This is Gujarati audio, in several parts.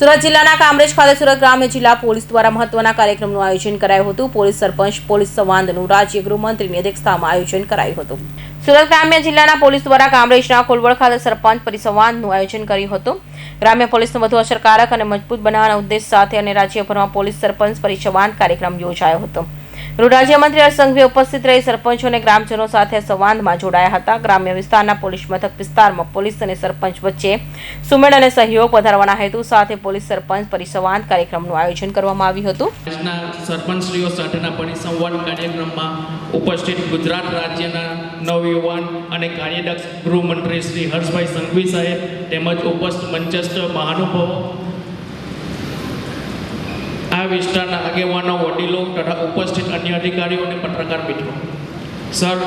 સુરત જિલ્લાના કામરેજ ખાતે સુરત ગ્રામ્ય જિલ્લા પોલીસ દ્વારા મહત્વના કાર્યક્રમનું આયોજન કરાયું હતું. પોલીસ સરપંચ, પોલીસ સંવાદનું રાજ્ય ગૃહમંત્રીની અધ્યક્ષતામાં આયોજન કરાયું હતું. સુરત ગ્રામ્ય જિલ્લાના પોલીસ દ્વારા કામરેજના કોલવડ ખાતે સરપંચ પરિસંવાદનું આયોજન કર્યું હતું. ગ્રામ્ય પોલીસને વધુ અસરકારક અને મજબૂત બનાવવાના ઉદ્દેશ સાથે અને રાજ્યભરમાં પોલીસ સરપંચ પરિસંવાદ કાર્યક્રમ યોજાયો હતો. ગૃહ રાજ્યમંત્રી હર્ષ સંઘવી ઉપસ્થિત રહી સરપંચો અને ગ્રામજનો સાથે સંવાદમાં જોડાયા હતા. ગ્રામ્ય વિસ્તારના પોલીસ મથક વિસ્તારમાં પોલીસ અને સરપંચ વચ્ચે સુમેળ અને સહયોગ વધારવાના હેતુ સાથે પોલીસ સરપંચ પરિસંવાદ કાર્યક્રમનું આયોજન કરવામાં આવ્યું હતું. સરપંચશ્રીઓ સાથેના પરિસંવાદ કાર્યક્રમમાં ઉપસ્થિત ગુજરાત રાજ્યના નવયુવાન અને કાર્યદક્ષ ગૃહમંત્રી શ્રી હર્ષભાઈ સંઘવી સાહેબ તેમજ ઉપસ્થિત મંચસ્થ મહાનુભાવો આ વિસ્તારના આગેવાનો, વડીલો તથા ઉપસ્થિત અન્ય અધિકારીઓ અને પત્રકાર મિત્રો. સર,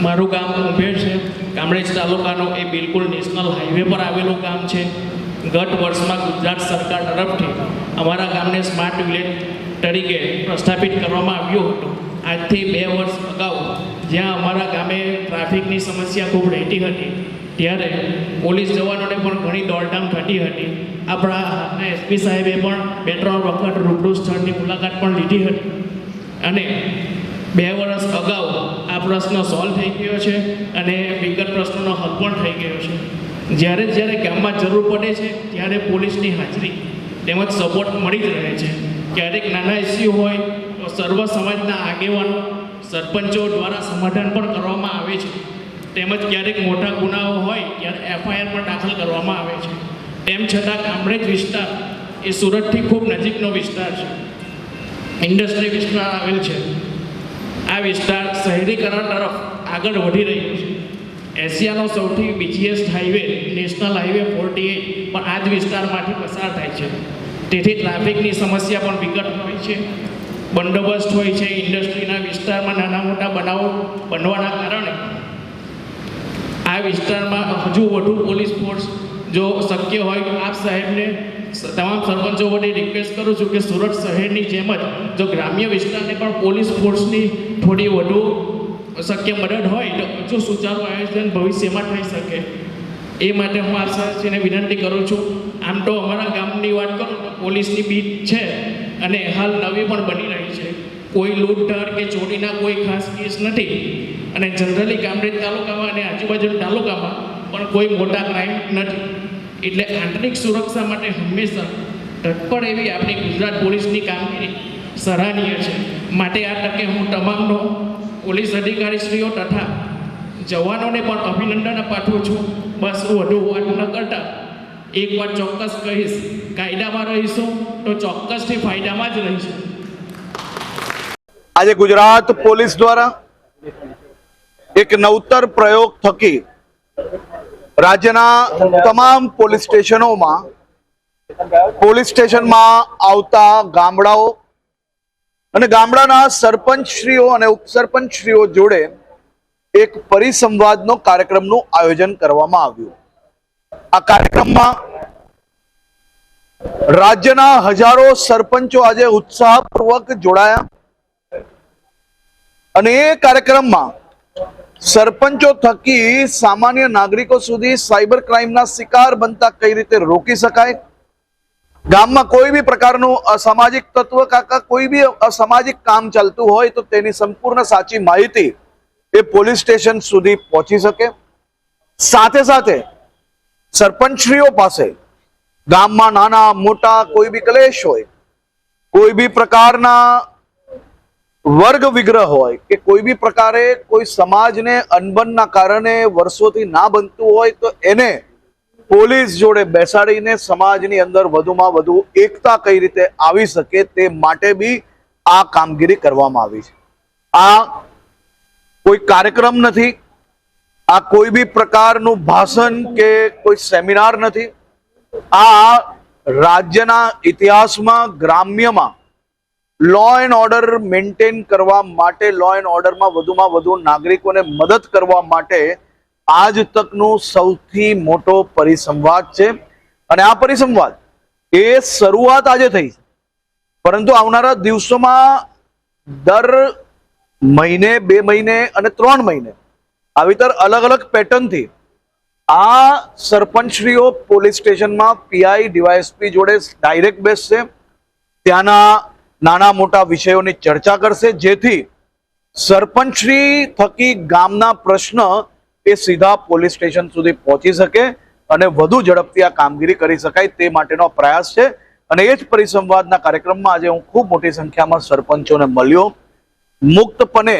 મારું ગામ ઉભેર છે. કામરેજ તાલુકાનો એ બિલકુલ નેશનલ હાઈવે પર આવેલું ગામ છે. ગત વર્ષમાં ગુજરાત સરકાર તરફથી અમારા ગામને સ્માર્ટ વિલેજ તરીકે પ્રસ્થાપિત કરવામાં આવ્યું હતું. આજથી બે વર્ષ અગાઉ જ્યાં અમારા ગામે ટ્રાફિકની સમસ્યા ખૂબ રહેતી હતી ત્યારે પોલીસ જવાનોને પણ ઘણી દોડધામ થતી હતી. આપણા એસપી સાહેબે પણ બે ત્રણ વખત રૂબરૂ સ્થળની મુલાકાત પણ લીધી હતી. અને બે વર્ષ અગાઉ આ પ્રશ્ન સોલ્વ થઈ ગયો છે અને વિગત પ્રશ્નનો હલ પણ થઈ ગયો છે. જ્યારે જ્યારે ગામમાં જરૂર પડે છે, ત્યારે પોલીસની હાજરી તેમજ સપોર્ટ મળી જ રહે છે. ક્યારેક નાના ઇસ્યુ હોય, તો સર્વ સમાજના આગેવાનો, સરપંચો દ્વારા સમાધાન પણ કરવામાં આવે છે. તેમજ ક્યારેક મોટા ગુનાઓ હોય ત્યારે એફઆઈઆર પણ દાખલ કરવામાં આવે છે. તેમ છતાં કામરેજ વિસ્તાર એ સુરતથી ખૂબ નજીકનો વિસ્તાર છે. ઇન્ડસ્ટ્રી વિસ્તાર આવેલ છે. આ વિસ્તાર શહેરીકરણ તરફ આગળ વધી રહ્યો છે. એશિયાનો સૌથી બીજીએસ highway, national highway forty eight, પણ આ જ વિસ્તારમાંથી પસાર થાય છે. તેથી ટ્રાફિકની સમસ્યા પણ વિકટ હોય છે. બંદોબસ્ત હોય છે ઇન્ડસ્ટ્રીના વિસ્તારમાં નાના મોટા બનાવો બનવાના કારણે આ વિસ્તારમાં હજુ વધુ પોલીસ ફોર્સ જો શક્ય હોય આપ સાહેબને તમામ સરપંચો વડે રિક્વેસ્ટ કરું છું કે સુરત શહેરની જેમ જ જો ગ્રામ્ય વિસ્તારને પણ પોલીસ ફોર્સની થોડી વધુ શક્ય મદદ હોય તો હજુ સુચારું આયોજન ભવિષ્યમાં થઈ શકે. એ માટે હું આપ સાહેબને વિનંતી કરું છું. આમ તો અમારા ગામની વાત કરું તો પોલીસની બીટ છે અને હાલ નવી પણ બની રહી છે. કોઈ લૂંટધર કે ચોરીના કોઈ ખાસ કેસ નથી. અને જનરલી કામરેજ તાલુકામાં અને આજુબાજુના તાલુકામાં પણ કોઈ મોટા ક્રાઇમ નથી. એટલે આંતરિક સુરક્ષા માટે હંમેશા તત્પર એવી આપણી ગુજરાત પોલીસની કામગીરી સરાહનીય છે. માટે આ તકે હું તમામનો પોલીસ અધિકારીશ્રીઓ તથા જવાનોને પણ અભિનંદન પાઠવું છું. બસ હું વધુ વાત ન કરતા. એક વાત ચોક્કસ કહીશ, કાયદામાં રહીશું તો ચોક્કસથી ફાયદામાં જ રહીશું. આજે ગુજરાત પોલીસ દ્વારા એક નવતર પ્રયોગ થકી રાજ્યના તમામ પોલીસ સ્ટેશનોમાં, પોલીસ સ્ટેશનમાં આવતા ગામડાઓ અને ગામડાના સરપંચશ્રીઓ અને ઉપસરપંચશ્રીઓ જોડે એક પરિસંવાદનો કાર્યક્રમનું આયોજન કરવામાં આવ્યું. આ કાર્યક્રમમાં રાજ્યના હજારો સરપંચો આજે ઉત્સાહપૂર્વક જોડાયા. અને એ કાર્યક્રમમાં સરપંચો થકી સામાન્ય નાગરિકો સુધી સાયબર ક્રાઇમના શિકાર બનતા કઈ રીતે રોકી શકાય? ગામમાં કોઈ બી પ્રકારનું અસામાજિક તત્વ કાકા, કોઈ બી અસામાજિક કામ ચાલતું હોય તો તેની સંપૂર્ણ સાચી માહિતી એ પોલીસ સ્ટેશન સુધી પહોંચી શકે. સાથે સાથે સરપંચશ્રીઓ પાસે ગામમાં નાના, મોટા કોઈ બી ક્લેશ હોય, કોઈ બી પ્રકારના વર્ગ વિગ્રહ હોય કે કોઈ બી પ્રકારે કોઈ સમાજને અનબનના કારણે વર્ષોથી ના બનતું હોય તો એને પોલીસ જોડે બેસાડીને સમાજની અંદર વધુમાં વધુ એકતા કઈ રીતે આવી શકે તે માટે બી આ કામગીરી કરવામાં આવી છે. આ કોઈ કાર્યક્રમ નથી, આ કોઈ બી પ્રકારનું ભાષણ કે કોઈ સેમિનાર નથી. આ રાજ્યના ઇતિહાસમાં, ગ્રામ્યમાં લો એન્ડ ઓર્ડર મેન્ટેન કરવા માટે લો એન્ડ ઓર્ડરમાં વધુમાં વધુ નાગરિકોને મદદ કરવા માટે આજ તકનો સૌથી મોટો પરિસંવાદ છે. અને આ પરિસંવાદ એ શરૂઆત આજે થઈ પરંતુ આવનારા દિવસોમાં દર મહિને, બે મહિને અને ત્રણ મહિને આવી તર અલગ અલગ પેટર્નથી આ સરપંચશ્રીઓ પોલીસ સ્ટેશનમાં પીઆઈ ડીવાયએસપી જોડે ડાયરેક્ટ બેસશે. ત્યાંના નાના મોટા વિષયોની ચર્ચા કરશે. જેથી સરપંચશ્રી થકી ગામના પ્રશ્ન એ સીધા પોલીસ સ્ટેશન સુધી પહોંચી શકે અને વધુ ઝડપથી આ કામગીરી કરી શકાય તે માટેનો પ્રયાસ છે. અને એ જ પરિસંવાદના કાર્યક્રમમાં આજે હું ખૂબ મોટી સંખ્યામાં સરપંચોને મળ્યો. મુક્તપણે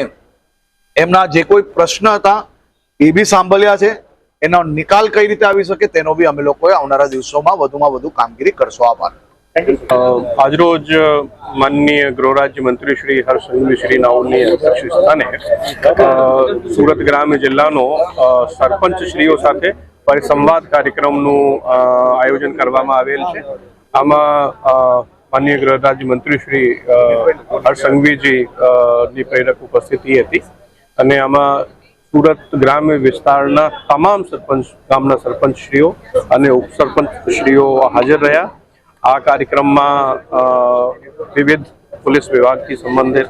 એમના જે કોઈ પ્રશ્ન હતા એ બી સાંભળ્યા છે. એનો નિકાલ કઈ રીતે આવી શકે તેનો બી અમે લોકોએ આવનારા દિવસોમાં વધુમાં વધુ કામગીરી કરશો. આભાર. આજરોજ માનનીય ગૃહરાજ્ય મંત્રી શ્રી હર્ષ શ્રી નાઓની અધ્યક્ષ સ્થાને સુરત ગ્રામ્ય જિલ્લાનો સરપંચ શ્રીઓ સાથે પરિસંવાદ કાર્યક્રમનું આયોજન કરવામાં આવેલ છે. આમાં માનનીય ગૃહરાજ્ય મંત્રી શ્રી હર્ષની પ્રેરક ઉપસ્થિતિ હતી. અને આમાં સુરત ગ્રામ્ય વિસ્તારના તમામ સરપંચ, ગામના સરપંચશ્રીઓ અને ઉપસરપંચશ્રીઓ હાજર રહ્યા. આ કાર્યક્રમમાં વિવિધ પોલીસ વિભાગથી સંબંધિત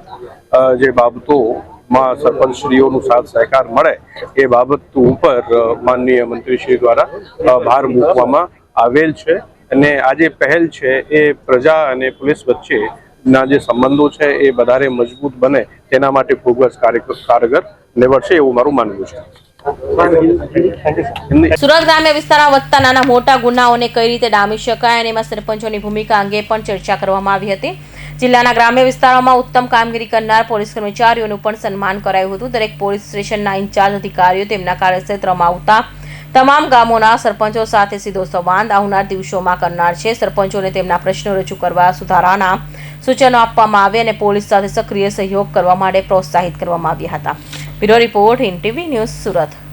જે બાબતોમાં સરપંચશ્રીઓનું સાથ સહકાર મળે એ બાબત ઉપર માનનીય મંત્રીશ્રી દ્વારા ભાર મૂકવામાં આવેલ છે. અને આ જે પહેલ છે એ પ્રજા અને પોલીસ વચ્ચેના જે સંબંધો છે એ વધારે મજબૂત બને તેના માટે ખૂબ જ કારગર નિવડશે એવું મારું માનવું છે. સુરત ગ્રામ્ય વિસ્તારમાં વધતા નાના મોટા ગુનાઓને કઈ રીતે ડામી શકાય અને એમાં સરપંચોની ભૂમિકા અંગે પણ ચર્ચા કરવામાં આવી હતી. જિલ્લાના ગ્રામ્ય વિસ્તારોમાં ઉત્તમ કામગીરી કરનાર પોલીસ કર્મચારીઓનું પણ સન્માન કરાયું હતું. દરેક પોલીસ સ્ટેશનના ઇન્ચાર્જ અધિકારીઓ તેમના કાર્યક્ષેત્રમાં આવતા તમામ ગામોના સરપંચો સાથે સીધો સંવાદ આવનાર દિવસોમાં કરનાર છે. સરપંચોને તેમના પ્રશ્નો રજૂ કરવા, સુધારાના સૂચનો આપવામાં આવે અને પોલીસ સાથે સક્રિય સહયોગ કરવા માટે પ્રોત્સાહિત કરવામાં આવ્યા હતા. Bureau report in TV news Surat.